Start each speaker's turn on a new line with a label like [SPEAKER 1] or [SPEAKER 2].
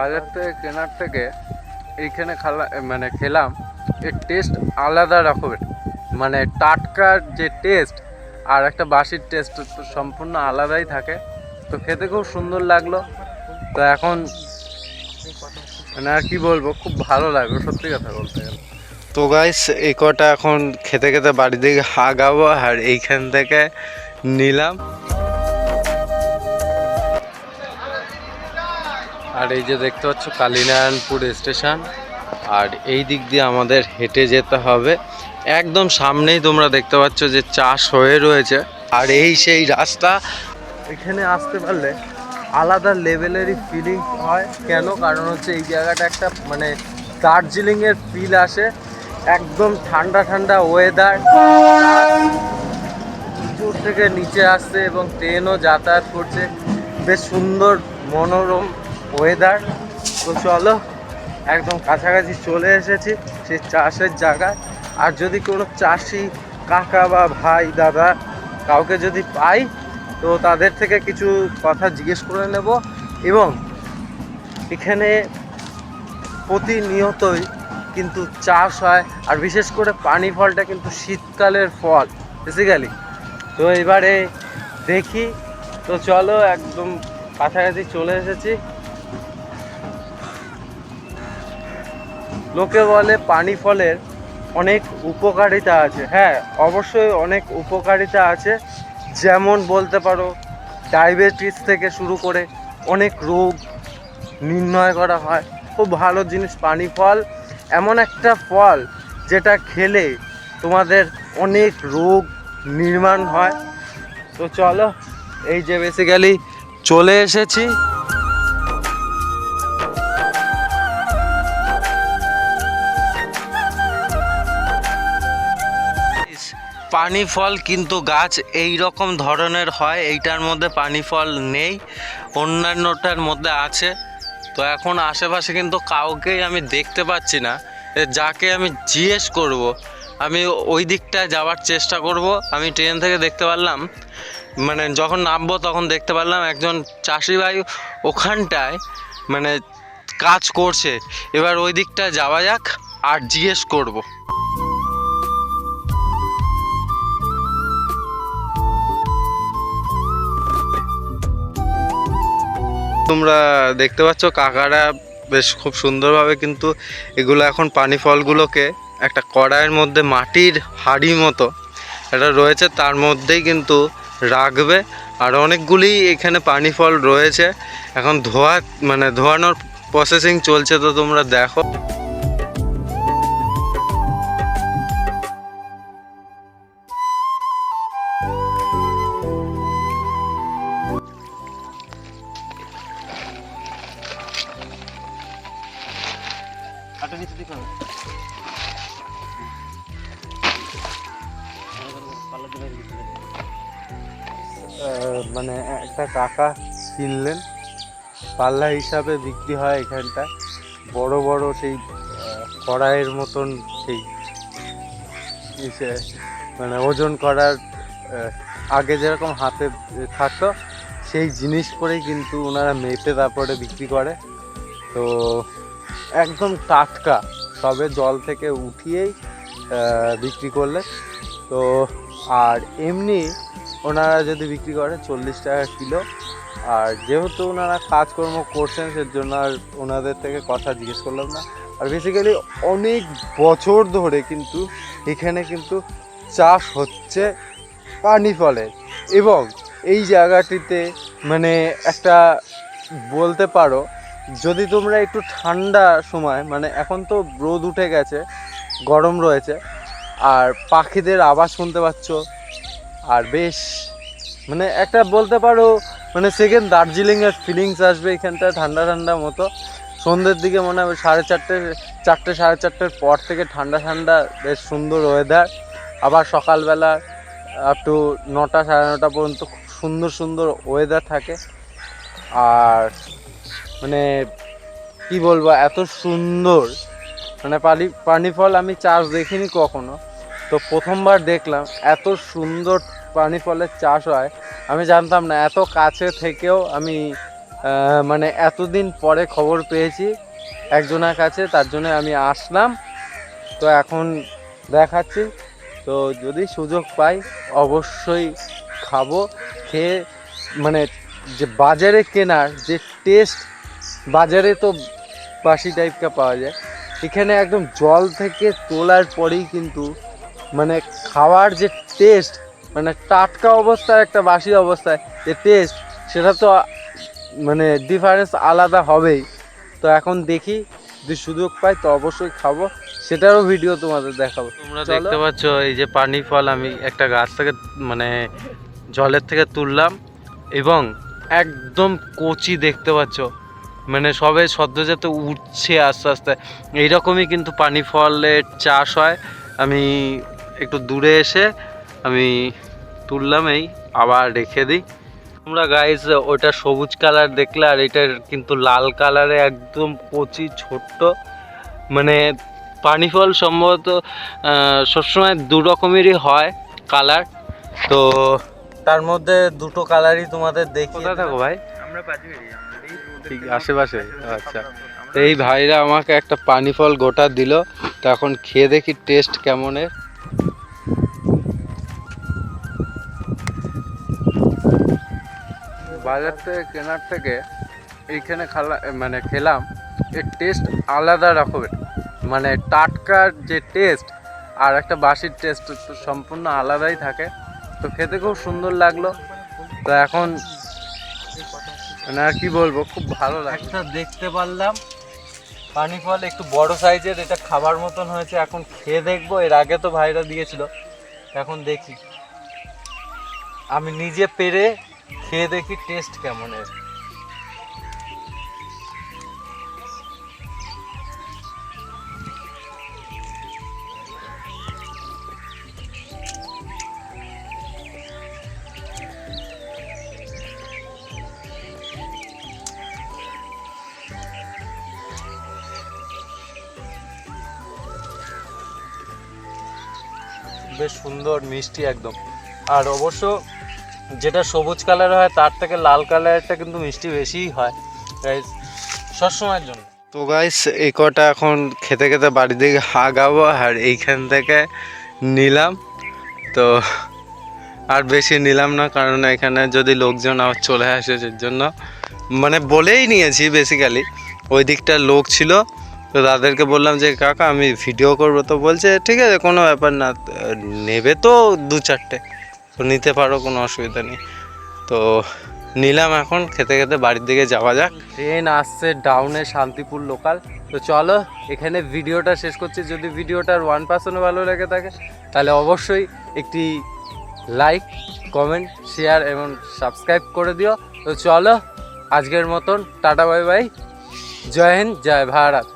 [SPEAKER 1] বাজার থেকে কেনার থেকে এইখানে খালা মানে খেলাম, এর টেস্ট আলাদা রকমের। মানে টাটকার যে টেস্ট আর একটা বাসির টেস্ট সম্পূর্ণ আলাদাই থাকে। তো খেতে খুব সুন্দর লাগল। তো এখন মানে আর কি বলব, খুব ভালো লাগল, সত্যি কথা বলতে গেলে। তো গাইস এই কটা এখন খেতে খেতে বাড়ি দিকে হাগাবো আর এইখান থেকে নিলাম। আর এই যে দেখতে পাচ্ছ কালীনারায়ণপুর স্টেশন। আর এই দিক দিয়ে আমাদের হেঁটে যেতে হবে। একদম সামনেই তোমরা দেখতে পাচ্ছ যে চাষ হয়ে রয়েছে। আর এই সেই রাস্তা, এখানে আসতে পারলে আলাদা লেভেলেরই ফিলিং হয়। কেন? কারণ হচ্ছে এই জায়গাটা একটা মানে দার্জিলিংয়ের ফিল আসে। একদম ঠান্ডা ঠান্ডা ওয়েদার উপর থেকে নিচে আসছে এবং ট্রেনও যাতায়াত করছে। বেশ সুন্দর, মনোরম ওয়েদার তো চলো, একদম কাছাকাছি চলে এসেছি সেই চাষের জায়গায়। আর যদি কোনো চাষি, কাকা বা ভাই, দাদা কাউকে যদি পাই, তো তাদের থেকে কিছু কথা জিজ্ঞেস করে নেব এবং এখানে প্রতিনিয়তই কিন্তু চাষ হয়, আর বিশেষ করে পানি ফলটা কিন্তু শীতকালের ফল বেসিক্যালি তো এবারে দেখি, তো চলো একদম কাছাকাছি চলে এসেছি। লোকে বলে পানি ফলের অনেক উপকারিতা আছে। হ্যাঁ অবশ্যই অনেক উপকারিতা আছে। যেমন বলতে পারো, ডায়াবেটিস থেকে শুরু করে অনেক রোগ নির্ণয় করা হয়। খুব ভালো জিনিস পানি ফল। এমন একটা ফল যেটা খেলে তোমাদের অনেক রোগ নির্মাণ হয়। তো চলো, এই যে বেসিক্যালি চলে এসেছি। পানি ফল কিন্তু গাছ এই রকম ধরনের হয়, এইটার মধ্যে পানি ফল নেই, অন্যান্যটার মধ্যে আছে। তো এখন আশেপাশে কিন্তু কাউকেই আমি দেখতে পাচ্ছি না। যাকে আমি জিজ্ঞেস করব, আমি ওই দিকটায় যাওয়ার চেষ্টা করব। আমি ট্রেন থেকে দেখতে পারলাম মানে যখন নামবো তখন দেখতে পারলাম একজন চাষি ভাই ওখানটায় মানে কাজ করছে। এবার ওই দিকটায় যাওয়া যাক আর জিজ্ঞেস করব। তোমরা দেখতে পাচ্ছ কাকারা বেশ খুব সুন্দরভাবে কিন্তু এগুলো এখন পানি ফলগুলোকে একটা কড়াইয়ের মধ্যে মাটির হাড়ি মতো এটা রয়েছে, তার মধ্যেই কিন্তু রাখবে। আর অনেকগুলি এখানে পানি ফল রয়েছে। এখন ধোয়া মানে ধোয়ানোর প্রসেসিং চলছে তো তোমরা দেখো। মানে একটা কাকা কিনলেন, পাল্লা হিসাবে বিক্রি হয় এখানটা, বড় বড় সেই কড়াইয়ের মতন সেই মানে ওজন করার আগে যেরকম হাতে থাকতো, সেই জিনিস করেই কিন্তু ওনারা মেপে তারপরে বিক্রি করে। তো একদম টাটকা, সবে জল থেকে উঠিয়েই বিক্রি করলে তো আর এমনি ওনারা যদি বিক্রি করে, চল্লিশ টাকা কিলো। আর যেহেতু ওনারা কাজকর্ম করছেন, সেজন্য আর ওনাদের থেকে কথা জিজ্ঞেস করলাম না। আর বেসিক্যালি অনেক বছর ধরে কিন্তু এখানে কিন্তু চাষ হচ্ছে পানি ফলের এবং এই জায়গাটিতে মানে একটা বলতে পারো, যদি তোমরা একটু ঠান্ডা সময় মানে এখন তো রোদ উঠে গেছে, গরম রয়েছে আর পাখিদের আওয়াজ শুনতে পাচ্ছ। আর বেশ মানে একটা বলতে পারো মানে সেকেন্ড দার্জিলিংয়ের ফিলিংস আসবে এখানটা ঠান্ডা ঠান্ডা মতো। সন্ধ্যের দিকে মনে হবে সাড়ে চারটে চারটে, সাড়ে চারটের পর থেকে ঠান্ডা ঠান্ডা বেশ সুন্দর ওয়েদার আবার সকালবেলা আপ টু নটা, সাড়ে নটা পর্যন্ত খুব সুন্দর সুন্দর ওয়েদার থাকে। আর মানে কি বলব, এত সুন্দর। মানে পানি পানি ফল আমি চাষ দেখিনি কখনো। তো প্রথমবার দেখলাম, এত সুন্দর পানি ফলের চাষ হয়। আমি জানতাম না, এত কাছে থেকেও আমি মানে এতদিন পরে খবর পেয়েছি একজনের কাছে, তার জন্য আমি আসলাম। তো এখন দেখাচ্ছি। তো যদি সুযোগ পাই, অবশ্যই খাব। খেয়ে মানে যে বাজারে কেনার যে টেস্ট বাজারে তো বাসি টাইপটা পাওয়া যায়। এখানে একদম জল থেকে তোলার পরেই কিন্তু মানে খাওয়ার যে টেস্ট মানে টাটকা অবস্থায় একটা বাসি অবস্থায় যে টেস্ট সেটা তো মানে ডিফারেন্স আলাদা হবেই। তো এখন দেখি যদি সুযোগ পাই তো অবশ্যই খাব। সেটারও ভিডিও তোমাদের দেখাবো। তোমরা দেখতে পাচ্ছ এই যে পানি ফল আমি একটা গাছ থেকে মানে জলের থেকে তুললাম এবং একদম কচি দেখতে পাচ্ছ। মানে সবে সদ্যজাত উঠছে আস্তে আস্তে। এইরকমই কিন্তু পানি ফলের চাষ হয়। আমি একটু দূরে এসে আমি তুললাম এই আবার রেখে দিই। তোমরা গাইজ ওটা সবুজ কালার দেখলে আর এটার কিন্তু লাল কালারে একদম কচি ছোট্ট। মানে পানি ফল সম্ভবত সবসময় দু রকমেরই হয় কালার তো তার মধ্যে দুটো কালারই তোমাদের দেখি কোথায় থাকো ভাই? ঠিক আশেপাশে? আচ্ছা। এই ভাইরা আমাকে একটা পানি ফল গোটা দিল তো এখন খেয়ে দেখি টেস্ট কেমনের। বাজার থেকে কেনার থেকে এইখানে খালা মানে খেলাম, এর টেস্ট আলাদা রকমের। মানে টাটকার যে টেস্ট আর একটা বাসির টেস্ট তো সম্পূর্ণ আলাদাই থাকে। তো খেতে খুব সুন্দর লাগল। তো এখন মানে আর কি বলব, খুব ভালো লাগে একটা দেখতে পারলাম। পানি ফল একটু বড় সাইজের, এটা খাবার মতন হয়েছে। এখন খেয়ে দেখব। এর আগে তো ভাইরা দিয়েছিল। এখন দেখি। আমি নিজে পেরে খেয়ে দেখি টেস্ট কেমন এর। বেশ সুন্দর মিষ্টি একদম। আর অবশ্য যেটা সবুজ কালার হয়, তার থেকে লাল কালারটা কিন্তু মিষ্টি বেশিই হয়। গাইস সবসময়ের জন্য। তো গাইস এই কটা এখন খেতে খেতে বাড়ি দিকে আগাবো, আর এইখান থেকে নিলাম। তো আর বেশি নিলাম না, কারণ এখানে যদি লোকজন আবার চলে আসে এর জন্য মানে বলেই নিয়েছি বেসিক্যালি ওই দিকটা লোক ছিল, তো তাদেরকে বললাম যে, কাকা, আমি ভিডিও করব। তো বলছে, ঠিক আছে, কোনো ব্যাপার না। নেবে তো দু চারটে তো নিতে পারো, কোনো অসুবিধা নেই। তো নিলাম এখন, খেতে খেতে বাড়ির দিকে যাওয়া যাক। ট্রেন আসছে ডাউনে শান্তিপুর লোকাল তো চলো, এখানে ভিডিওটা শেষ করছি। যদি ভিডিওটার ওয়ান পার্সেন্টও ভালো লেগে থাকে, তাহলে অবশ্যই একটি লাইক কমেন্ট শেয়ার এবং সাবস্ক্রাইব করে দিও। তো চলো, আজকের মতন, টাটা বাই বাই জয় হিন্দ, জয় ভারত।